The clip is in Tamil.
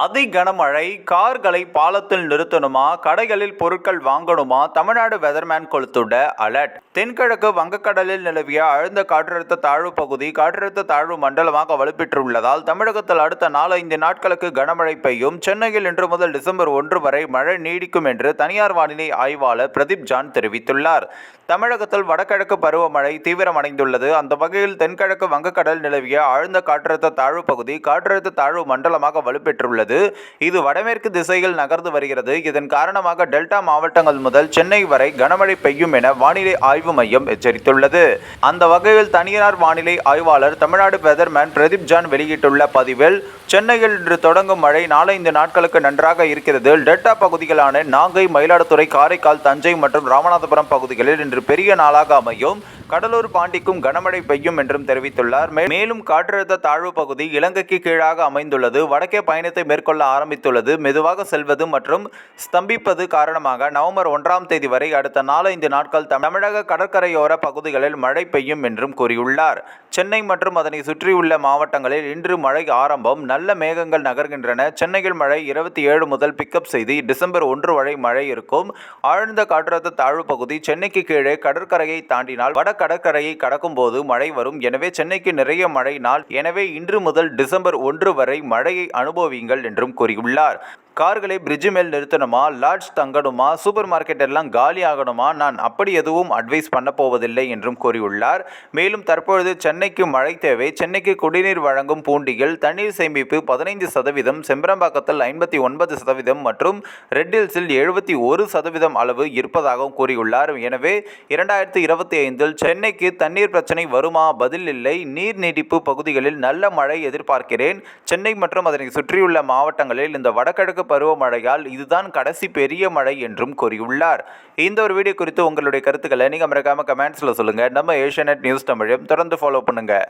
அதி கனமழை கார்களை பாலத்தில் நிறுத்தணுமா கடைகளில் பொருட்கள் வாங்கணுமா தமிழ்நாடு வெதர்மேன் கொளுத்துட அலர்ட். தென்கிழக்கு வங்கக்கடலில் நிலவிய ஆழ்ந்த காற்றழுத்த தாழ்வு பகுதி காற்றழுத்த தாழ்வு மண்டலமாக வலுப்பெற்றுள்ளதால் தமிழகத்தில் அடுத்த நாலஞ்சு நாட்களுக்கு கனமழை பெய்யும். சென்னையில் இன்று முதல் டிசம்பர் ஒன்று வரை மழை நீடிக்கும் என்று தனியார் வானிலை ஆய்வாளர் பிரதீப் ஜான் தெரிவித்துள்ளார். தமிழகத்தில் வடகிழக்கு பருவமழை தீவிரமடைந்துள்ளது. அந்த வகையில் தென்கிழக்கு வங்கக்கடல் நிலவிய ஆழ்ந்த காற்றழுத்த தாழ்வு பகுதி காற்றழுத்த தாழ்வு மண்டலமாக வலுப்பெற்றுள்ளது. இது வடமேற்கு திசையில் நகர்ந்து வருகிறது. இதன் காரணமாக டெல்டா மாவட்டங்கள் முதல் சென்னை வரை கனமழை பெய்யும் என வானிலை ஆய்வு மையம் எச்சரித்துள்ளது. அந்த வகையில் தனியார் வானிலை ஆய்வாளர் தமிழ்நாடு வெதர்மேன் பிரதீப் ஜான் வெளியிட்டுள்ள பதிவில் சென்னையில் இன்று தொடங்கும் மழை நாலைந்து நாட்களுக்கு நன்றாக இருக்கிறது. டெல்டா பகுதிகளான நாகை மயிலாடுதுறை காரைக்கால் தஞ்சை மற்றும் ராமநாதபுரம் பகுதிகளில் இன்று பெரிய நாளாக அமையும். கடலூர் பாண்டிக்கும் கனமழை பெய்யும் என்றும் தெரிவித்துள்ளார். மே- மேலும் காற்றழுத்த தாழ்வு பகுதி இலங்கைக்கு கீழாக அமைந்துள்ளது. வடக்கே பயணத்தை மேற்கொள்ள ஆரம்பித்துள்ளது. மெதுவாக செல்வது மற்றும் ஸ்தம்பிப்பது காரணமாக நவம்பர் ஒன்றாம் தேதி வரை அடுத்த நாலஞ்சு நாட்கள் தமிழக கடற்கரையோர பகுதிகளில் மழை பெய்யும் என்றும் கூறியுள்ளார். சென்னை மற்றும் அதனை சுற்றியுள்ள மாவட்டங்களில் இன்று மழை ஆரம்பம். நல்ல மேகங்கள் நகர்கின்றன. சென்னையில் மழை இருபத்தி ஏழு முதல் பிக்கப் செய்து டிசம்பர் ஒன்று வரை மழை இருக்கும். ஆழ்ந்த காற்றழுத்த தாழ்வு பகுதி சென்னைக்கு கீழே கடற்கரையை தாண்டினால் வட கடற்கரையை கடக்கும் போது மழை வரும். எனவே சென்னைக்கு நிறைய மழை நாள் எனவே இன்று முதல் டிசம்பர் ஒன்று வரை மழையை அனுபவியுங்கள் என்றும் கூறியுள்ளார். கார்களை பிரிட்ஜ் மேல் நிறுத்தணுமா? லாட்ஜ் தங்கணுமா? சூப்பர் மார்க்கெட் எல்லாம் காலி ஆகணுமா? நான் அப்படி எதுவும் அட்வைஸ் பண்ண போவதில்லை என்றும் கூறியுள்ளார். மேலும் தற்பொழுது சென்னைக்கு மழை தேவை. சென்னைக்கு குடிநீர் வழங்கும் பூண்டியில் தண்ணீர் சேமிப்பு பதினைந்து சதவீதம் செம்பரம்பாக்கத்தில் ஐம்பத்தி ஒன்பது சதவீதம் மற்றும் ரெட்டில்ஸில் எழுபத்தி ஒரு சதவீதம் அளவு இருப்பதாகவும் கூறியுள்ளார். எனவே இரண்டாயிரத்தி இருபத்தி ஐந்தில் சென்னைக்கு தண்ணீர் பிரச்சனை வருமா? பதில் இல்லை. நீர் நீடிப்பு பகுதிகளில் நல்ல மழை எதிர்பார்க்கிறேன். சென்னை மற்றும் அதனை சுற்றியுள்ள மாவட்டங்களில் இந்த வடகிழக்கு பருவமழையால் இதுதான் கடைசி பெரிய மழை என்றும் கூறியுள்ளார். இந்த ஒரு வீடியோ குறித்து உங்களுடைய கருத்துக்களை நீங்கள் மறக்காமல் கமெண்ட்ஸில் சொல்லுங்கள் நம்ம ஏஷியநெட் நியூஸ் தமிழையும் தொடர்ந்து ஃபாலோ பண்ணுங்கள்